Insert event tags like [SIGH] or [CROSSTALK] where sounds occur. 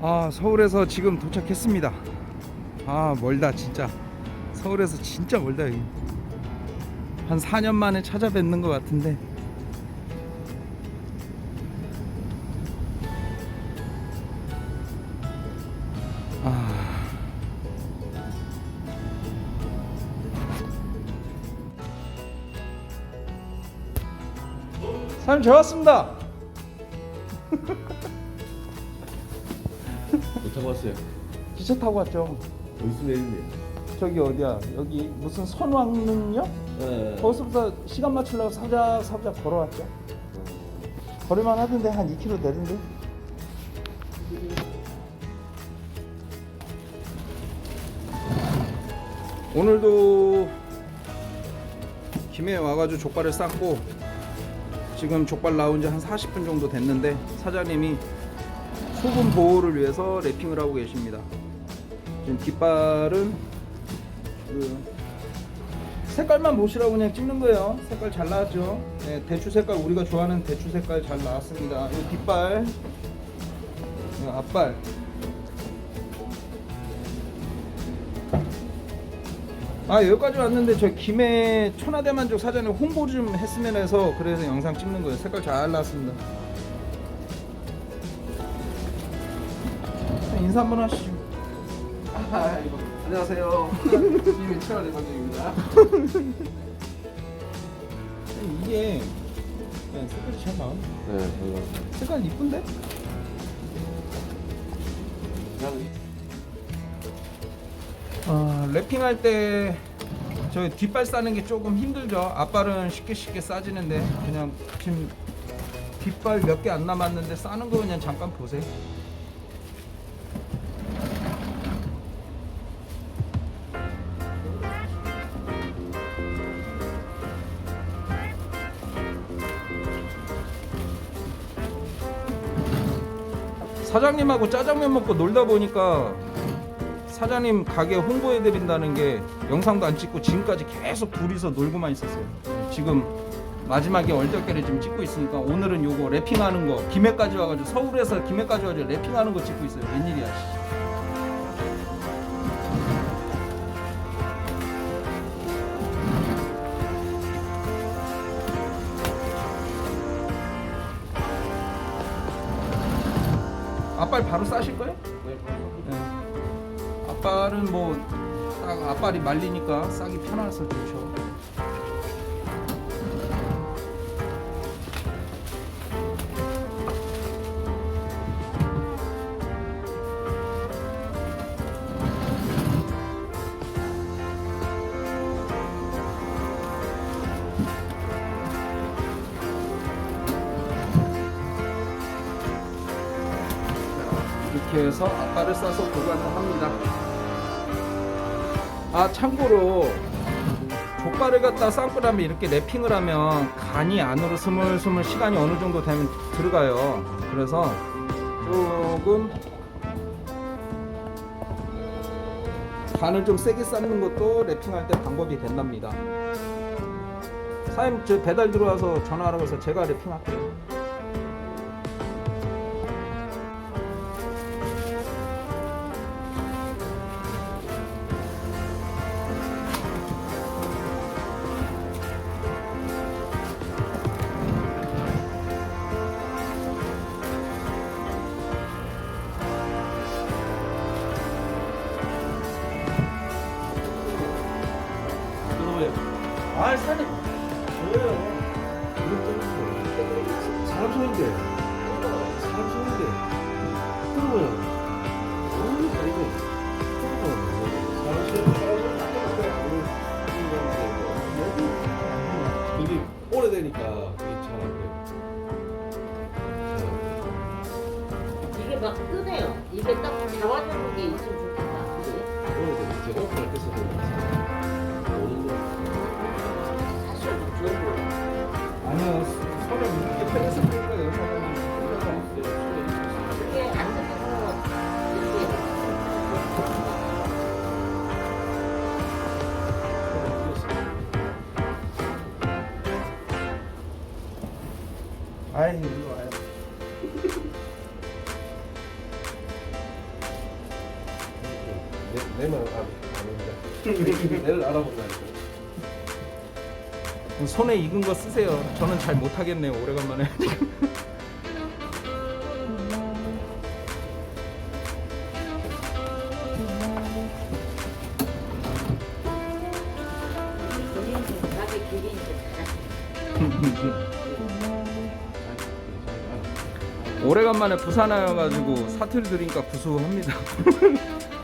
아 서울에서 지금 도착했습니다. 아 멀다 진짜. 서울에서 진짜 멀다 여기. 한 4년 만에 찾아뵙는 것 같은데. 아. 사장님 잘 왔습니다. 못 타고 왔어요. 기차 타고 왔죠. 어디서 내리는데? 저기 어디야? 여기 무슨 선왕릉요? 네. 거기서부터 시간 맞추려고 사자 사자 걸어왔죠. 걸을만 하던데 한 2km 되는데. 오늘도 김해 와가지고 족발을 쌌고 지금 족발 나온 지 한 40분 정도 됐는데 사장님이 소금 보호를 위해서 랩핑을 하고 계십니다. 지금 뒷발은 그 색깔만 보시라고 그냥 찍는 거예요. 색깔 잘 나왔죠? 네, 대추 색깔 우리가 좋아하는 대추 색깔 잘 나왔습니다. 이 뒷발, 이 앞발. 아 여기까지 왔는데 저 김해 천하대만족 사전에 홍보 좀 했으면 해서 그래서 영상 찍는 거예요. 색깔 잘 나왔습니다. 인사 한번 하시죠. 아, 이거. 안녕하세요. 이민 최원의 감독입니다. 이게 그냥 색깔이 잘 나와. 네, 이거. 색깔 이쁜데? 그냥 아, 랩핑할 때저 뒷발 싸는 게 조금 힘들죠. 앞발은 쉽게 쉽게 싸지는데 그냥 지금 뒷발 몇 개 안 남았는데 싸는 거 그냥 잠깐 보세요. 사장님하고 짜장면 먹고 놀다 보니까 사장님 가게 홍보해 드린다는 게 영상도 안 찍고 지금까지 계속 둘이서 놀고만 있었어요. 지금 마지막에 얼떨결에 지금 찍고 있으니까 오늘은 요거 랩핑하는 거 김해까지 와가지고 서울에서 김해까지 와가지고 랩핑하는 거 찍고 있어요. 웬일이야? 앞발 바로 싸실 거예요? 네. 앞발은 뭐 딱 앞발이 말리니까 싸기 편해서 좋죠. 이렇게 해서 앞발을 싸서 보관을 합니다. 아 참고로 족발을 갖다 삶고 나면 이렇게 랩핑을 하면 간이 안으로 스물스물 시간이 어느 정도 되면 들어가요. 그래서 조금 간을 좀 세게 삶는 것도 랩핑할 때 방법이 된답니다. 사장님 저 배달 들어와서 전화하라고 해서 제가 랩핑할게요. 아 사장님 뭐예요? 사람 소인데. 사람 소인데. 어이, 아이고. 끊어. 사람 소인데. 그게 오래되니까 돼요. 이게 막 뜨네요. 입에 딱 잡아주는 게 있으면 좋겠다. 그지? 오래되니까 제가 써도 오는 거. 아이 이거 와요. 내말 안, 안 온다. 내를 알아본다니까. 손에 익은 거 쓰세요. 저는 잘 못하겠네요. 오래간만에. [LAUGHS] 오래간만에 부산 와가지고 사투리 들으니까 구수합니다. [LAUGHS]